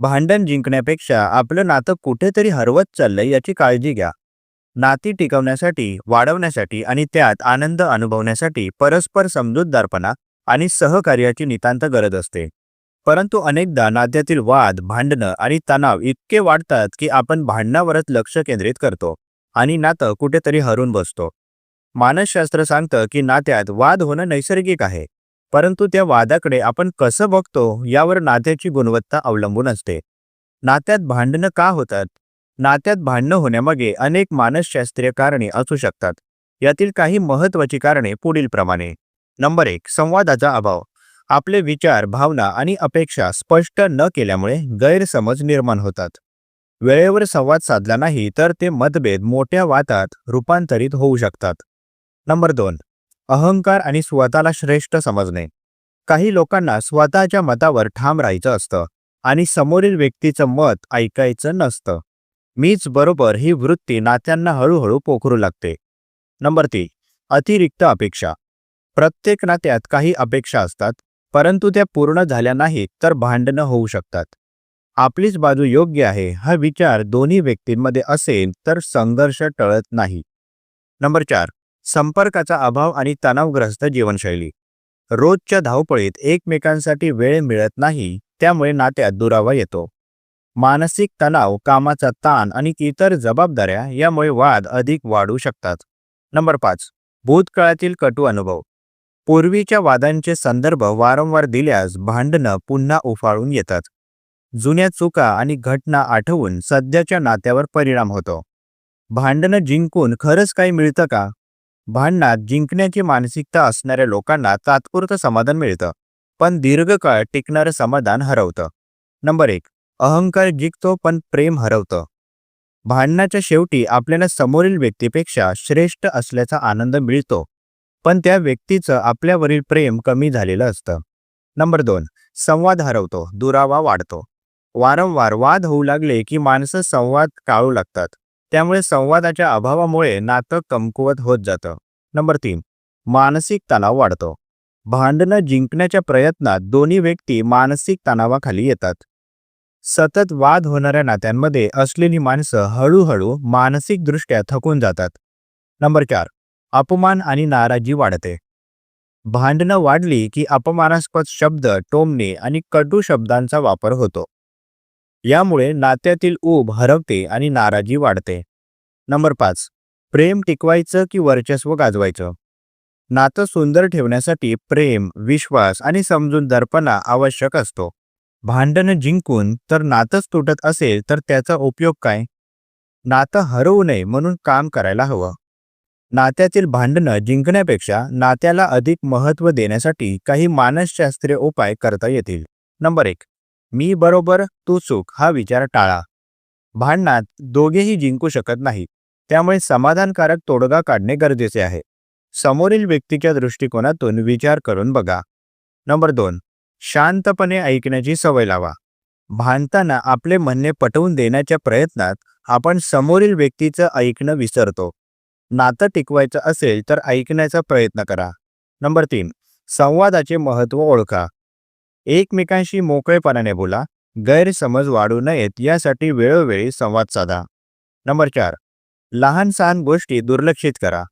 भांडण जिंकण्यापेक्षा आपलं नातं कुठेतरी हरवत चाललंय याची काळजी घ्या. नाती टिकवण्यासाठी वाढवण्यासाठी आणि त्यात आनंद अनुभवण्यासाठी परस्पर समजूतदारपणा आणि सहकार्याची नितांत गरज असते. परंतु अनेकदा नात्यातील वाद भांडणं आणि तणाव इतके वाढतात की आपण भांडणावरच लक्ष केंद्रित करतो आणि नातं कुठेतरी हरून बसतो. मानसशास्त्र सांगतं की नात्यात वाद होणं नैसर्गिक आहे. परंतु त्या वादाकडे आपण कसं बघतो यावर नात्याची गुणवत्ता अवलंबून असते. नात्यात भांडणं का होतात? नात्यात भांडणं होण्यामागे अनेक मानसशास्त्रीय कारणे असू शकतात. यातील काही महत्त्वाची कारणे पुढीलप्रमाणे. नंबर एक संवादाचा अभाव. आपले विचार भावना आणि अपेक्षा स्पष्ट न केल्यामुळे गैरसमज निर्माण होतात. वेळेवर संवाद साधला नाही तर ते मतभेद मोठ्या वादात रूपांतरित होऊ शकतात. नंबर दोन अहंकार आणि स्वतःला श्रेष्ठ समजणे. काही लोकांना स्वतःच्या मतावर ठाम राहायचं असतं आणि समोरील व्यक्तीचं मत ऐकायचं नसतं. मीच बरोबर ही वृत्ती नात्यांना हळूहळू पोखरू लागते. नंबर तीन अतिरिक्त अपेक्षा. प्रत्येक नात्यात काही अपेक्षा असतात परंतु त्या पूर्ण झाल्या नाहीत तर भांडणं होऊ शकतात. आपलीच बाजू योग्य आहे हा विचार दोन्ही व्यक्तींमध्ये असेल तर संघर्ष टळत नाही. नंबर चार संपर्काचा अभाव आणि तणावग्रस्त जीवनशैली. रोजच्या धावपळीत एकमेकांसाठी वेळ मिळत नाही त्यामुळे नात्यात दुरावा येतो. मानसिक तणाव कामाचा ताण आणि इतर जबाबदाऱ्या यामुळे वाद अधिक वाढू शकतात. नंबर पाच भूतकाळातील कटू अनुभव. पूर्वीच्या वादांचे संदर्भ वारंवार दिल्यास भांडणं पुन्हा उफाळून येतात. जुन्या चुका आणि घटना आठवून सध्याच्या नात्यावर परिणाम होतो. भांडणं जिंकून खरंच काही मिळतं का? भांडणात जिंकण्याची मानसिकता असणाऱ्या लोकांना तात्पुरतं समाधान मिळतं. पण दीर्घकाळ टिकणारं समाधान हरवतं. नंबर एक अहंकार जिंकतो पण प्रेम हरवतं. भांडणाच्या शेवटी आपल्याला समोरील व्यक्तीपेक्षा श्रेष्ठ असल्याचा आनंद मिळतो. पण त्या व्यक्तीचं आपल्यावरील प्रेम कमी झालेलं असतं. नंबर दोन संवाद हरवतो दुरावा वाढतो. वारंवार वाद होऊ लागले की माणसं संवाद टाळू लागतात. त्यामुळे संवादाच्या अभावामुळे नातं कमकुवत होत जातं. नंबर तीन मानसिक तणाव वाढतो. भांडणं जिंकण्याच्या प्रयत्नात दोन्ही व्यक्ती मानसिक तणावाखाली येतात. सतत वाद होणाऱ्या नात्यांमध्ये असलेली माणसं हळूहळू मानसिकदृष्ट्या थकून जातात. नंबर चार अपमान आणि नाराजी वाढते. भांडणं वाढली की अपमानास्पद शब्द टोमणे आणि कटू शब्दांचा वापर होतो. यामुळे नात्यातील ऊब हरवते आणि नाराजी वाढते. नंबर पाच. प्रेम टिकवायचं की वर्चस्व गाजवायचं? नातं सुंदर ठेवण्यासाठी प्रेम विश्वास आणि समजूतदारपणा आवश्यक असतो. भांडणं जिंकून तर नातंच तुटत असेल तर त्याचा उपयोग काय? नातं हरवू नये म्हणून काम करायला हवं. नात्यातील भांडणं जिंकण्यापेक्षा नात्याला अधिक महत्त्व देण्यासाठी काही मानसशास्त्रीय उपाय करता येतील. नंबर एक. मी बरोबर तू चूक हा विचार टाळा. भांडणात दोघेही जिंकू शकत नाही. त्यामुळे समाधानकारक तोडगा काढणे गरजेचे आहे. समोरील व्यक्तीच्या दृष्टिकोनातून विचार करून बघा. नंबर दोन. शांतपणे ऐकण्याची सवय लावा. भांडताना आपले म्हणणे पटवून देण्याच्या प्रयत्नात आपण समोरील व्यक्तीचं ऐकणं विसरतो. नातं टिकवायचं असेल तर ऐकण्याचा प्रयत्न करा. नंबर तीन. संवादाचे महत्त्व ओळखा. एकमेकांशी मोकळेपणाने बोला गैरसमज वाढू नयेत यासाठी वेळोवेळी संवाद साधा. नंबर चार लहान सहान गोष्टी दुर्लक्षित करा.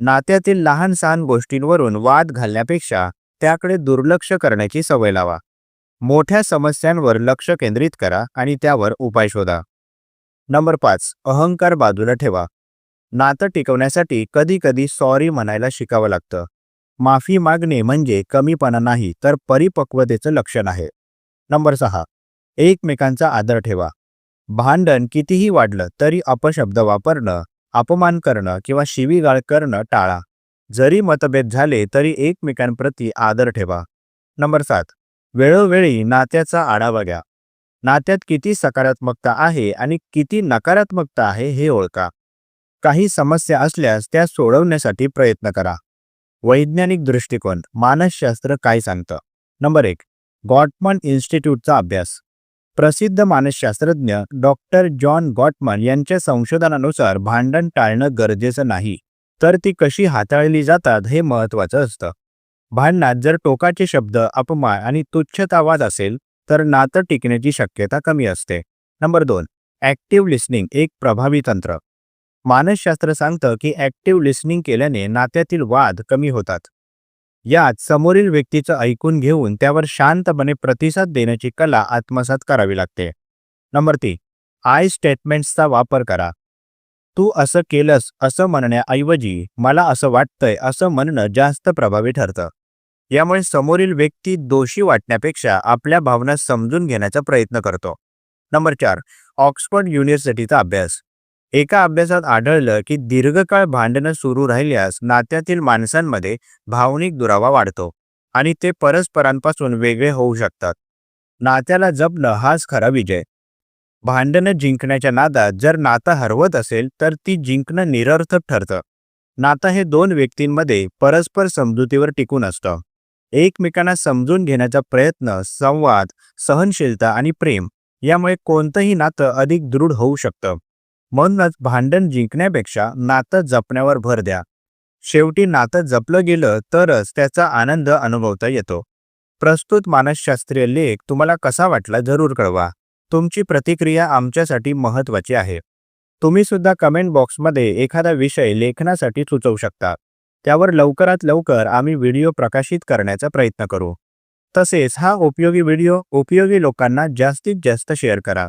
नात्यातील लहान सहान गोष्टींवरून वाद घालण्यापेक्षा त्याकडे दुर्लक्ष करण्याची सवय लावा. मोठ्या समस्यांवर लक्ष केंद्रित करा आणि त्यावर उपाय शोधा. नंबर पाच अहंकार बाजूला ठेवा. नातं टिकवण्यासाठी कधी कधी सॉरी म्हणायला शिकावं लागतं. माफी मागणे म्हणजे कमीपणा नाही तर परिपक्वतेचं लक्षण आहे. नंबर सहा. एकमेकांचा आदर ठेवा. भांडण कितीही वाढलं तरी अपशब्द वापरणं अपमान करणं किंवा शिवीगाळ करणं टाळा. जरी मतभेद झाले तरी एकमेकांप्रती आदर ठेवा. नंबर सात. वेळोवेळी नात्याचा आढावा घ्या. नात्यात किती सकारात्मकता आहे आणि किती नकारात्मकता आहे हे ओळखा. काही समस्या असल्यास त्या सोडवण्यासाठी प्रयत्न करा. वैज्ञानिक दृष्टिकोन मानसशास्त्र काय सांगतं? नंबर एक गॉटमन इन्स्टिट्यूटचा अभ्यास. प्रसिद्ध मानसशास्त्रज्ञ डॉक्टर जॉन गॉटमन यांच्या संशोधनानुसार भांडण टाळणं गरजेचं नाही तर ती कशी हाताळली जातात हे महत्त्वाचं असतं. भांडणात जर टोकाचे शब्द अपमान आणि तुच्छतावाद असेल तर नातं टिकण्याची शक्यता कमी असते. नंबर दोन ॲक्टिव्ह लिस्निंग एक प्रभावी तंत्र. मानसशास्त्र सांगतं की ॲक्टिव्ह लिस्निंग केल्याने नात्यातील वाद कमी होतात. यात समोरील व्यक्तीचं ऐकून घेऊन त्यावर शांतपणे प्रतिसाद देण्याची कला आत्मसात करावी लागते. नंबर तीन आय स्टेटमेंट्सचा वापर करा. तू असं केलंस असं म्हणण्याऐवजी मला असं वाटतंय असं म्हणणं जास्त प्रभावी ठरतं. यामुळे समोरील व्यक्ती दोषी वाटण्यापेक्षा आपल्या भावना समजून घेण्याचा प्रयत्न करतो. नंबर चार ऑक्सफर्ड युनिव्हर्सिटीचा अभ्यास. एका अभ्यासात आढळलं की दीर्घकाळ भांडणं सुरू राहिल्यास नात्यातील माणसांमध्ये भावनिक दुरावा वाढतो आणि ते परस्परांपासून वेगळे होऊ शकतात. नात्याला जपणं हाच खरा विजय. भांडणं जिंकण्याच्या नादात जर नातं हरवत असेल तर ती जिंकणं निरर्थक ठरतं. नातं हे दोन व्यक्तींमध्ये परस्पर समजुतीवर टिकून असतं. एकमेकांना समजून घेण्याचा प्रयत्न संवाद सहनशीलता आणि प्रेम यामुळे कोणतंही नातं अधिक दृढ होऊ शकतं. म्हणूनच भांडण जिंकण्यापेक्षा नातं जपण्यावर भर द्या. शेवटी नातं जपलं गेलं तरच त्याचा आनंद अनुभवता येतो. प्रस्तुत मानसशास्त्रीय लेख तुम्हाला कसा वाटला जरूर कळवा. तुमची प्रतिक्रिया आमच्यासाठी महत्त्वाची आहे. तुम्ही सुद्धा कमेंट बॉक्समध्ये एखादा विषय लेखनासाठी सुचवू शकता. त्यावर लवकरात लवकर आम्ही व्हिडिओ प्रकाशित करण्याचा प्रयत्न करू. तसेच हा उपयोगी व्हिडिओ उपयोगी लोकांना जास्तीत जास्त शेअर करा.